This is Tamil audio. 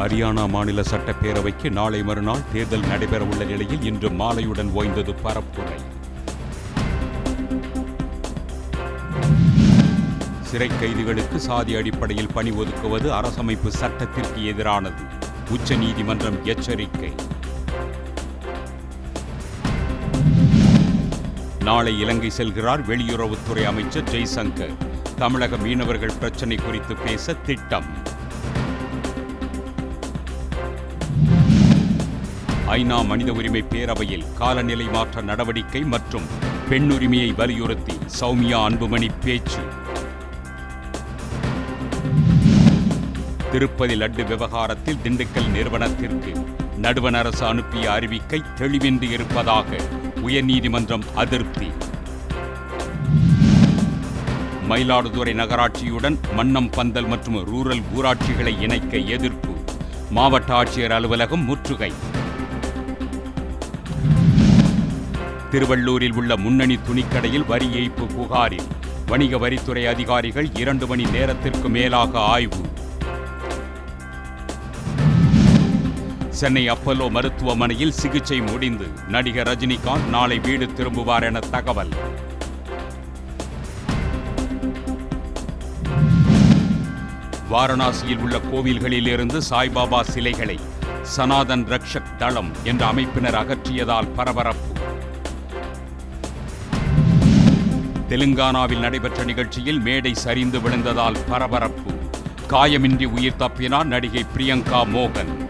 ஹரியானா மாநில சட்டப்பேரவைக்கு நாளை மறுநாள் தேர்தல் நடைபெறவுள்ள நிலையில் இன்று மாலையுடன் ஓய்ந்தது பரப்புரை. சிறை கைதிகளுக்கு சாதி அடிப்படையில் பணி ஒதுக்குவது அரசமைப்பு சட்டத்திற்கு எதிரானது. உச்சநீதிமன்றம் எச்சரிக்கை. நாளை இலங்கை செல்கிறார் வெளியுறவுத்துறை அமைச்சர் ஜெய்சங்கர். தமிழக மீனவர்கள் பிரச்சினை குறித்து பேச திட்டம். ஐநா மனித உரிமை பேரவையில் காலநிலை மாற்ற நடவடிக்கை மற்றும் பெண்ணுரிமையை வலியுறுத்தி சௌமியா அன்புமணி பேச்சு. திருப்பதி லட்டு விவகாரத்தில் திண்டுக்கல் நிறுவனத்திற்கு நடுவண் அரசு அனுப்பிய அறிவிக்கை தெளிவின்றி இருப்பதாக உயர்நீதிமன்றம் அதிருப்தி. மயிலாடுதுறை நகராட்சியுடன் மன்னம் பந்தல் மற்றும் ரூரல் ஊராட்சிகளை இணைக்க எதிர்ப்பு. மாவட்ட ஆட்சியர் அலுவலகம் முற்றுகை. திருவள்ளூரில் உள்ள முன்னணி துணிக்கடையில் வரி ஏய்ப்பு புகாரில் வணிக வரித்துறை அதிகாரிகள் இரண்டு மணி நேரத்திற்கு மேலாக ஆய்வு. சென்னை அப்பல்லோ மருத்துவமனையில் சிகிச்சை முடிந்து நடிகர் ரஜினிகாந்த் நாளை வீடு திரும்புவார் என தகவல். வாரணாசியில் உள்ள கோவில்களில் இருந்து சாய்பாபா சிலைகளை சனாதன் ரக்ஷக் தளம் என்ற அமைப்பினர் அகற்றியதால் பரபரப்பு. தெலுங்கானாவில் நடைபெற்ற நிகழ்ச்சியில் மேடை சரிந்து விழுந்ததால் பரபரப்பு. காயமின்றி உயிர் தப்பினார் நடிகை பிரியங்கா மோகன்.